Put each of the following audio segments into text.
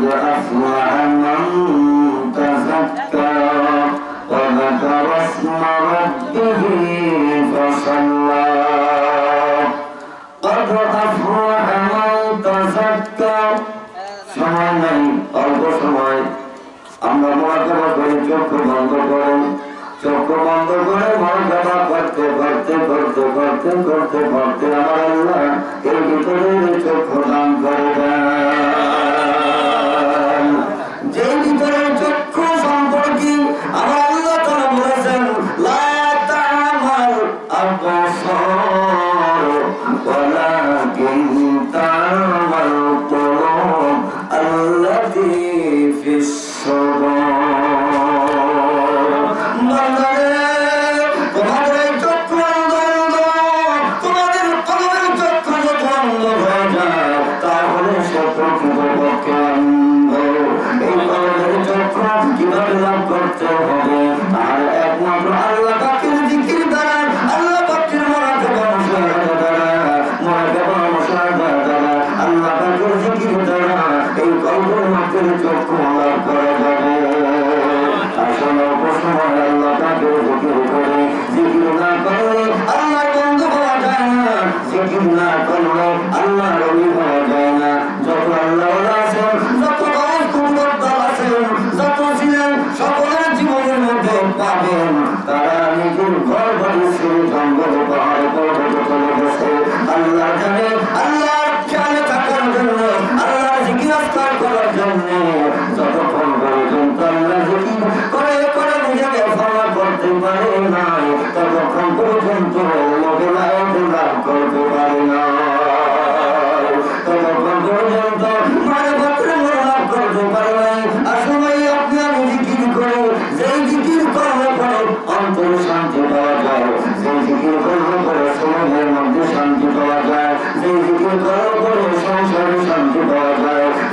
قد أفلح من تزكى وذكر اسم ربه فصلى قد أفلح من تزكى সময় নাই অল্প সময় আমরা মহাকাবা করে চক্ষু বন্ধ করেন চক্ষু বন্ধ করে মহাকাবা করতে করতে করতে করতে করতে করতে আমার আল্লাহ এর ভিতরে চক্ষু দান করে দেন না করলে আল্লাহ রবি হওয়া যায় না। যত আল্লাহ আছেন যত গরম কুমরদ্দার আছেন যত ছিলেন সকলের জীবনের মধ্যে পাবেন। তারা নিজের ঘর বাড়ি ছেড়ে জঙ্গল পাহাড় পর্বত চলে গেছে আল্লাহ জানে আল্লাহ খেয়ালে থাকার করতে পারে নাই, ততক্ষণ লাভ করতে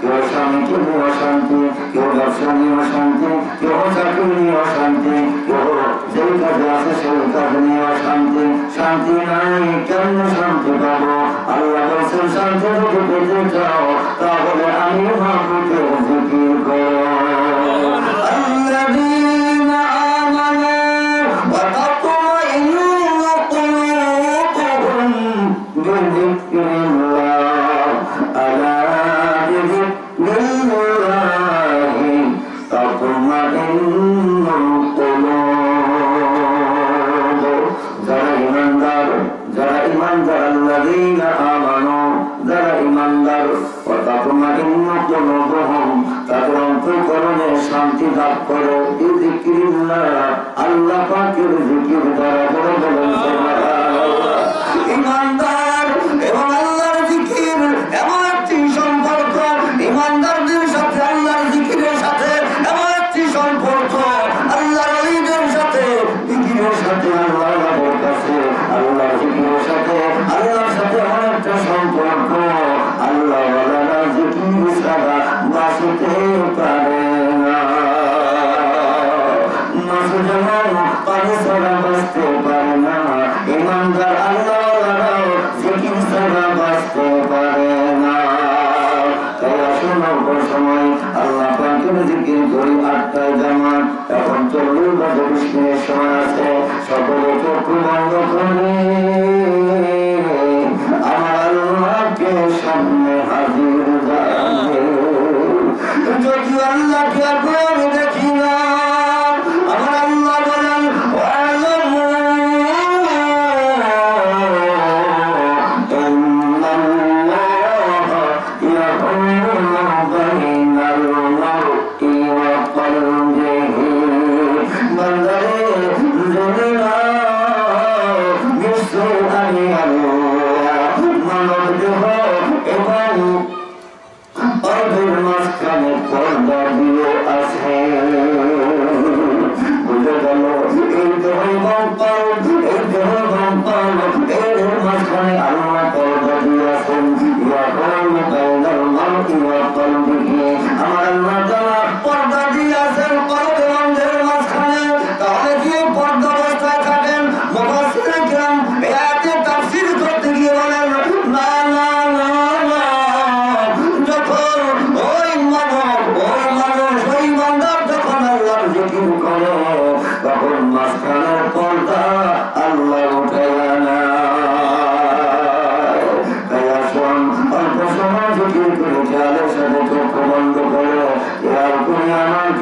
কেউ স্বামীকে নিয়ে অশান্তি কেউ ব্যবসা নিয়ে অশান্তি কেউ চাকরি অশান্তি কেউ যেই কাজে আছে সেই কাজ নিয়ে অশান্তি শান্তি নাই কেন শান্তি পাবো আল্লাহ শান্তি যদি পেতে চাও তাহলে আমি মাহবুবের জিকির করো পাকের জিকির জামাত এখন চল্লিশ বা সময় আছে। সকলে চক্ষু বন্ধ করে Ardınız kanıtlar da diyor.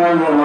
Allah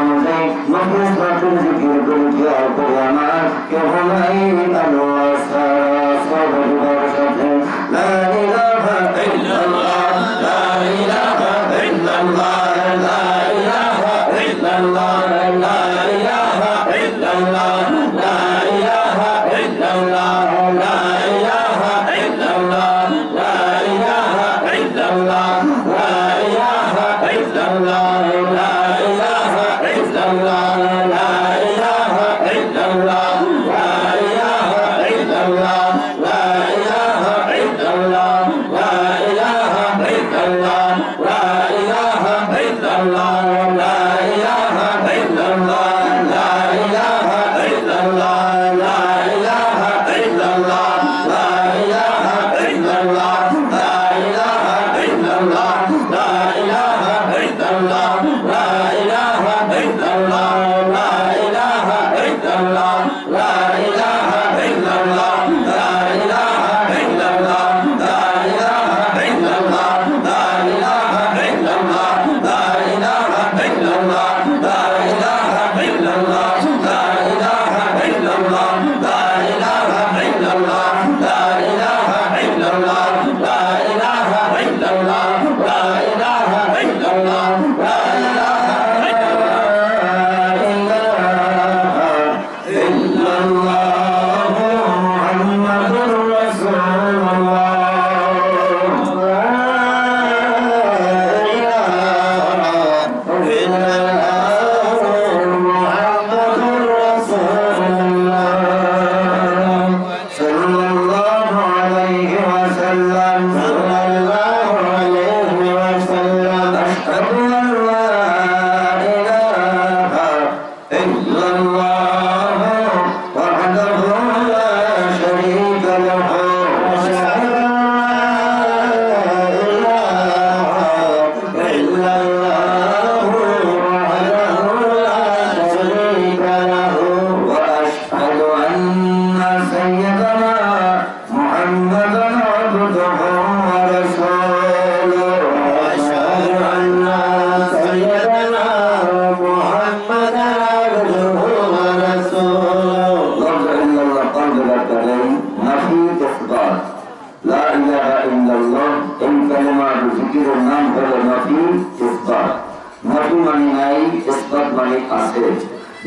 নাই ইসবাত মানে আছে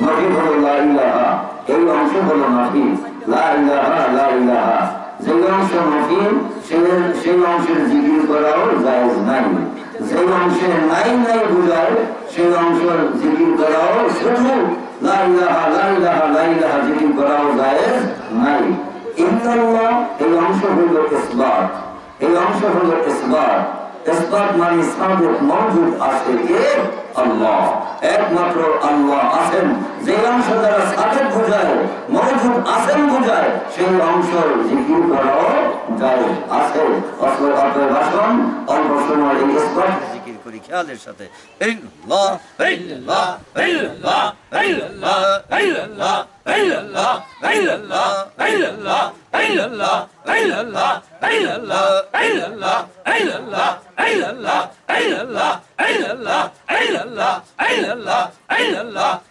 মাটি হলো লা ইলাহা এই অংশ হলো মাটি লা ইলাহা লা ইলাহা যেই অংশ মাটি সেই অংশের জিকির করাও জায়েজ নাই যেই অংশে নাই নাই বুঝায় সেই অংশের জিকির করাও শুধু লা ইলাহা লা ইলাহা লা ইলাহা জিকির করাও জায়েজ নাই ইন্নাল্লাহ এই অংশ হলো ইসবাত এই অংশ হলো ইসবাত ইসবাত মানে সাবেক মজুদ আছে কে আল্লাহ। একমাত্র আল্লাহ আছেন। যে অংশ যারা সাদেক বোঝায় মরজুদ আছেন বোঝায়, সেই অংশ জিকির করাও যায়। আছে অর্থ ভাষণ জিকির করি খেয়ালের সাথে Allah, Allah, Allah, Allah,